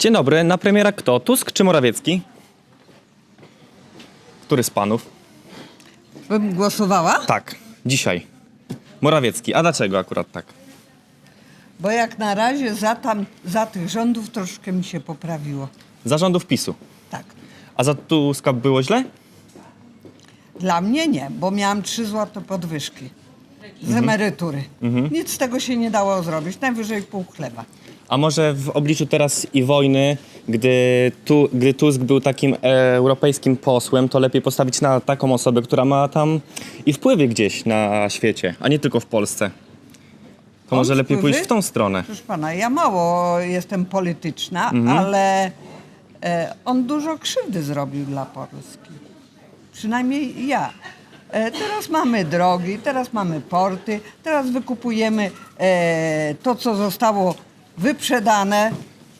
Dzień dobry, na premiera kto? Tusk czy Morawiecki? Który z panów? Bym głosowała, Tak, dzisiaj. Morawiecki. A dlaczego akurat tak? bo jak na razie za, tam, za tych rządów troszkę mi się poprawiło. Zarządów PiSu. Tak. A za Tuska było źle? Dla mnie nie, bo miałam 3 złote podwyżki z emerytury. Nic z tego się nie dało zrobić, najwyżej pół chleba. A może w obliczu teraz i wojny, gdy, tu, gdy Tusk był takim europejskim posłem, to lepiej postawić na taką osobę, która ma tam i wpływy gdzieś na świecie, a nie tylko w Polsce. To może lepiej pójść w tą stronę. Proszę pana, ja mało jestem polityczna, Mhm. ale e, on dużo krzywdy zrobił dla Polski. Przynajmniej ja. E, teraz mamy drogi, teraz mamy porty, teraz wykupujemy e, to, co zostało wyprzedane.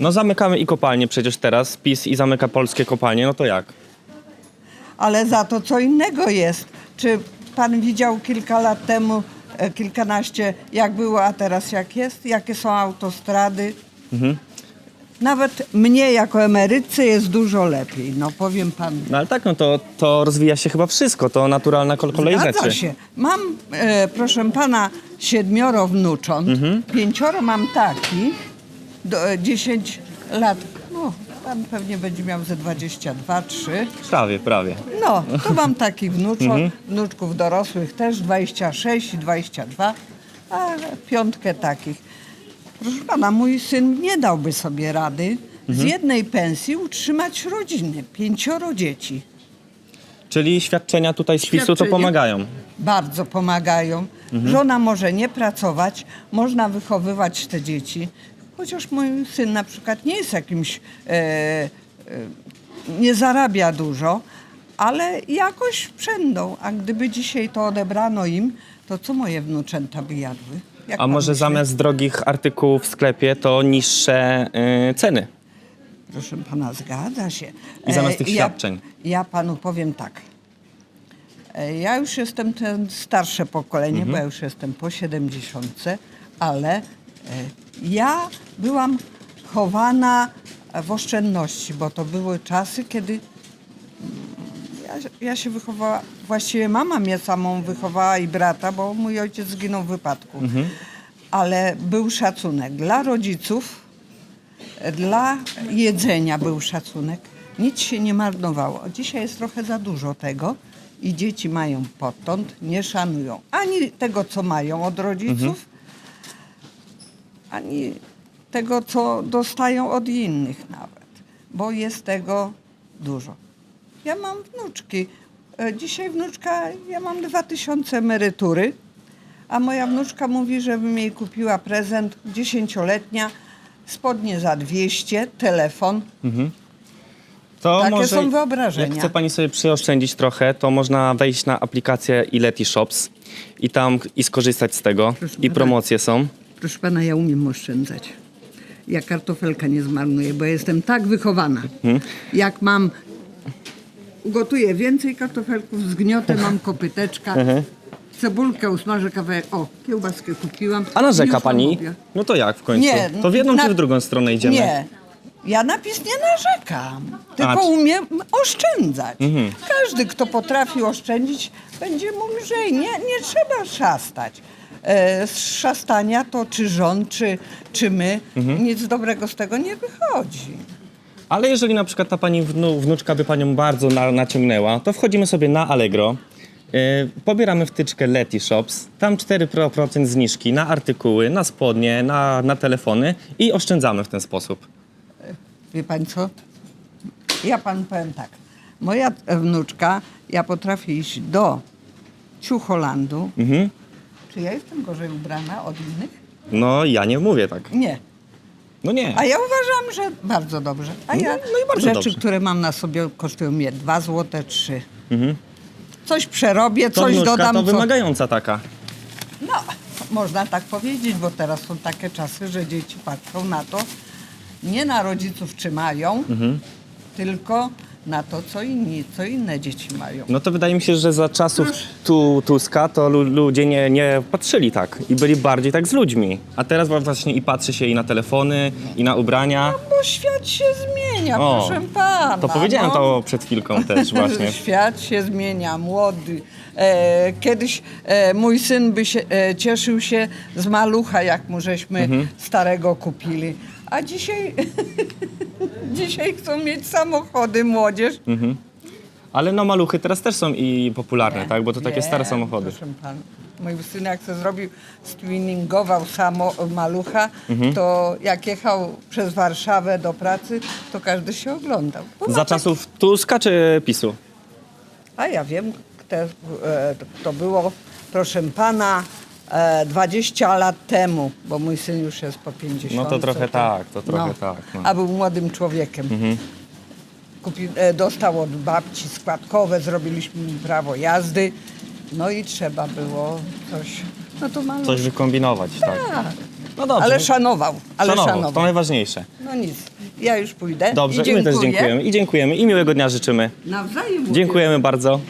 No zamykamy i kopalnie przecież teraz, PiS i zamyka polskie kopalnie, no to jak? ale za to co innego jest. Czy pan widział kilka lat temu, e, kilkanaście, jak było, a teraz jak jest? Jakie są autostrady? Nawet mnie jako emerytce jest dużo lepiej, no powiem panu. No ale tak, no to, to rozwija się chyba wszystko, to naturalna kol- kolej Zgadza rzeczy. się. Mam, e, proszę pana, siedmioro wnucząt, Mhm. pięcioro mam takich, do, e, 10 lat, no pan pewnie będzie miał ze 22, 3. Prawie, prawie. No, to mam takich wnuczów, Mhm. wnuczków dorosłych też 26 i 22, a piątkę takich. Proszę pana, mój syn nie dałby sobie rady z Mhm. jednej pensji utrzymać rodziny, pięcioro dzieci. Czyli świadczenia tutaj z PiSu to Świadczenie. pomagają. Bardzo pomagają. Mhm. Żona może nie pracować, można wychowywać te dzieci. Chociaż mój syn na przykład nie jest jakimś, e, e, nie zarabia dużo, ale jakoś przędą. A gdyby dzisiaj to odebrano im, to co moje wnuczęta by jadły? Jak A pan może myśli? zamiast drogich artykułów w sklepie to niższe y, ceny? Proszę pana, zgadza się. I zamiast E, tych ja, świadczeń. Ja panu powiem tak. E, Ja już jestem ten starsze pokolenie, Mhm. bo ja już jestem po 70, ale e, ja byłam chowana w oszczędności, bo to były czasy, kiedy mm, ja, ja się wychowała, właściwie mama mnie samą wychowała i brata, bo mój ojciec zginął w wypadku. Mhm. Ale był szacunek dla rodziców, dla jedzenia był szacunek. Nic się nie marnowało. Dzisiaj jest trochę za dużo tego i dzieci mają potąd, nie szanują ani tego, co mają od rodziców, ani tego, co dostają od innych nawet, bo jest tego dużo. Ja mam wnuczki. E, Dzisiaj wnuczka, ja mam 2000 emerytury, a moja wnuczka mówi, żebym jej kupiła prezent, dziesięcioletnia, spodnie za 200, telefon. To Takie może, są wyobrażenia. Jak chce pani sobie przyoszczędzić trochę, to można wejść na aplikację Ileti Shops i tam i skorzystać z tego. Proszę I promocje są. Proszę pana, ja umiem oszczędzać. Ja kartofelka nie zmarnuję, bo jestem tak wychowana. Jak mam, gotuję więcej kartofelków, zgniotę, mam kopyteczka, cebulkę usmażę kawałek, o, kiełbaskę kupiłam. A narzeka pani? No to jak w końcu? Nie. To w jedną na- czy w drugą stronę idziemy? Nie. Ja napis nie narzekam, tylko czy- umiem oszczędzać. Każdy, kto potrafi oszczędzić, będzie mógł lżej. Nie, nie trzeba szastać. E, z szastania to czy rząd, czy, czy my, nic dobrego z tego nie wychodzi. Ale jeżeli na przykład ta pani wnu, wnuczka by panią bardzo na, naciągnęła, to wchodzimy sobie na Allegro, yy, pobieramy wtyczkę Leti Shops, tam 4% zniżki na artykuły, na spodnie, na, na telefony i oszczędzamy w ten sposób. Wie pan co? Ja panu powiem tak. Moja wnuczka, ja potrafię iść do Ciucholandu. Mhm. Czy ja jestem gorzej ubrana od innych? No ja nie mówię tak. Nie. No nie. A ja uważam, że bardzo dobrze. A ja No, no i bardzo rzeczy, dobrze. które mam na sobie kosztują mnie 2 złote 3. Coś przerobię, Mhm. Coś dodam. to co... wymagająca taka. No, można tak powiedzieć, bo teraz są takie czasy, że dzieci patrzą na to, nie na rodziców czy mają, Mhm. tylko na to, co inni, co inne dzieci mają. No to wydaje mi się, że za czasów tu, Tuska to lu, ludzie nie, nie patrzyli tak i byli bardziej tak z ludźmi. A teraz właśnie i patrzy się i na telefony, i na ubrania. Bo świat się zmienia, O, proszę pana. To powiedziałem no. to przed chwilką też właśnie. Świat się zmienia, młody. E, kiedyś e, mój syn by się, e, cieszył się z malucha, jak mu żeśmy Mhm. starego kupili. A dzisiaj, dzisiaj chcą mieć samochody młodzież. Mhm. Ale no maluchy teraz też są i popularne, tak? Bo to takie Nie, stare samochody. Proszę pana. Mój syn jak to zrobił, stwinningował samo malucha, Mhm. to jak jechał przez Warszawę do pracy, to każdy się oglądał. Bo Za czasów Tuska czy PiSu? A ja wiem, te, e, to było, proszę pana, e, 20 lat temu, bo mój syn już jest po 50. No to trochę tak, to trochę tak, no. A był młodym człowiekiem. Kupi, e, dostał od babci składkowe, zrobiliśmy mu prawo jazdy, no i trzeba było coś, no to mało. Coś wykombinować, tak. Tak. No dobrze. Ale szanował, ale Szanował, to najważniejsze. No nic, ja już pójdę Dobrze, i my też dziękujemy. I dziękujemy. I miłego dnia życzymy. Nawzajem mówię. Dziękujemy bardzo.